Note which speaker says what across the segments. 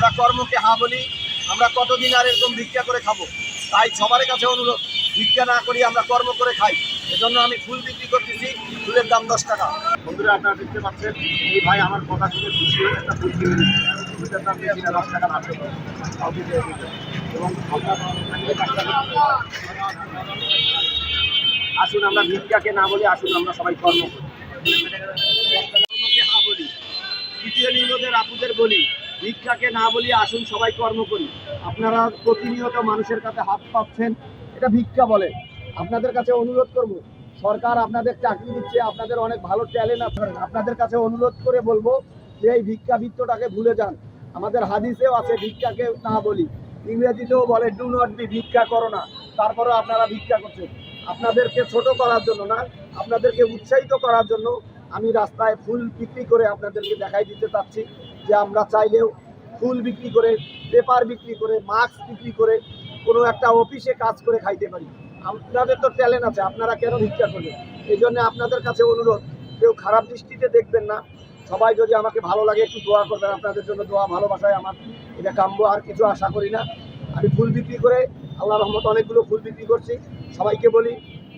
Speaker 1: আমরা কর্মকে হা বলি আমরা কতদিন আর এরকম ভিক্ষা করে খাব? তাই সবার কাছে অনুরোধ ভিক্ষা না করি আমরা কর্ম করে খাই। এজন্য আমি ফুল বিক্রি করতেছি ফুলের দাম দশ টাকা। বন্ধুরা আপনারা দেখতে পাচ্ছেন এই ভাই আমার কথা শুনে খুশি হয়ে একটা ফুল কিনে ফুলের দাম না দশ টাকা দিতে। এবং। আসুন আমরা ভিক্ষাকে না বলি আসুন আমরা সবাই কর্ম করি। কর্মকে হা বলি তৃতীয় লিঙ্গদের আপুদের বলি ভিক্ষাকে না বলি আসুন, সবাই কর্ম করি। আপনারা প্রতিনিয়ত মানুষের কাছে হাত পাচ্ছেন, এটা ভিক্ষা বলে। আপনাদের কাছে অনুরোধ করব, সরকার আপনাদের চাকরি দিচ্ছে, আপনাদের অনেক ভালো ট্যালেন্ট আছে। আপনাদের কাছে অনুরোধ করে বলব যে এই ভিক্ষাবৃত্তটাকে ভুলে যান। আমাদের হাদিসেও আছে, ভিক্ষাকে না বলি। ইংরেজিতেও বলে ডু নট বি ভিক্ষা করো না। তারপরেও আপনারা ভিক্ষা করছেন। আপনাদেরকে ছোট করার জন্য না, আপনাদেরকে উৎসাহিত করার জন্য আমি রাস্তায় ফুল বিক্রি করে আপনাদেরকে দেখাই দিতে চাচ্ছি যে আমরা চাইলেও ফুল বিক্রি করে, পেপার বিক্রি করে, মাস্ক বিক্রি করে কোনো একটা অফিসে কাজ করে খাইতে পারি। আপনাদের তো ট্যালেন্ট আছে, আপনারা কেন ভিক্ষা করবেন? এই জন্য আপনাদের কাছে অনুরোধ, কেউ খারাপ দৃষ্টিতে দেখবেন না। সবাই যদি আমাকে ভালো লাগে একটু দোয়া করবেন, আপনাদের জন্য দোয়া ভালোবাসায় আমার। এটা কাম্য, আর কিছু আশা করি না। আমি ফুল বিক্রি করে, আল্লাহ রহমত অনেকগুলো ফুল বিক্রি করছি। সবাইকে বলি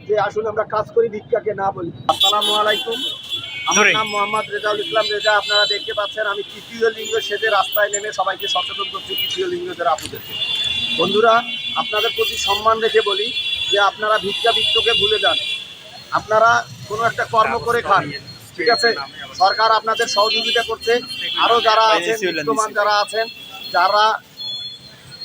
Speaker 1: যে আসুন আমরা কাজ করি, ভিক্ষাকে না বলি। আসসালামু আলাইকুম। আমার নাম মোহাম্মদ রেজাউল ইসলাম রেজা আপনারা দেখতে পাচ্ছেন আমি তৃতীয় লিঙ্গ সেজে রাস্তায় নেমে সবাইকে সচেতন করছি তৃতীয় লিঙ্গদের আপুদেরকে। বন্ধুরা আপনাদের প্রতি সম্মান রেখে বলি যে আপনারা ভিক্ষাবৃত্তকে ভুলে যান। আপনারা কোনো একটা কর্ম করে খান। ঠিক আছে? সরকার আপনাদের সহযোগিতা করছে। আরও যারা আছেন যারা আছেন যারা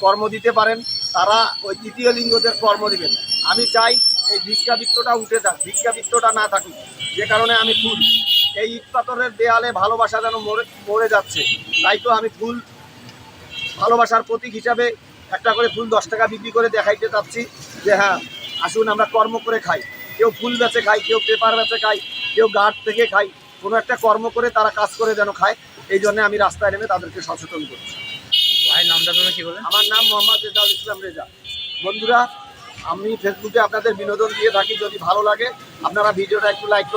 Speaker 1: কর্ম দিতে পারেন তারা ওই তৃতীয় লিঙ্গদের কর্ম দেবেন। আমি চাই এই ভিক্ষাবৃত্তটা উঠে যাক ভিক্ষাবৃত্তটা না থাকুক। যে কারণে আমি ফুল। এই ইট পাথরের দেয়ালে ভালোবাসা যেন মরে মরে যাচ্ছে। তাই তো আমি ফুল ভালোবাসার প্রতীক হিসাবে একটা করে ফুল দশ টাকা বিক্রি করে দেখাইতে চাচ্ছি যে হ্যাঁ আসুন আমরা কর্ম করে খাই। কেউ ফুল বেচে খাই কেউ পেপার বেচে খাই কেউ গার্ড থেকে খাই কোনো একটা কর্ম করে তারা কাজ করে যেন খায়। এই জন্য আমি রাস্তায় নেমে তাদেরকে সচেতন করছি।
Speaker 2: ভাইয়ের নামটা তুমি কি বলে?
Speaker 1: আমার নাম মোহাম্মদ রেজাউল ইসলাম রেজা। বন্ধুরা, আমি ফেসবুকে আপনাদের বিনোদন দিয়ে থাকি। যদি ভালো লাগে, আপনারা ভিডিওটা একটু লাইক করবেন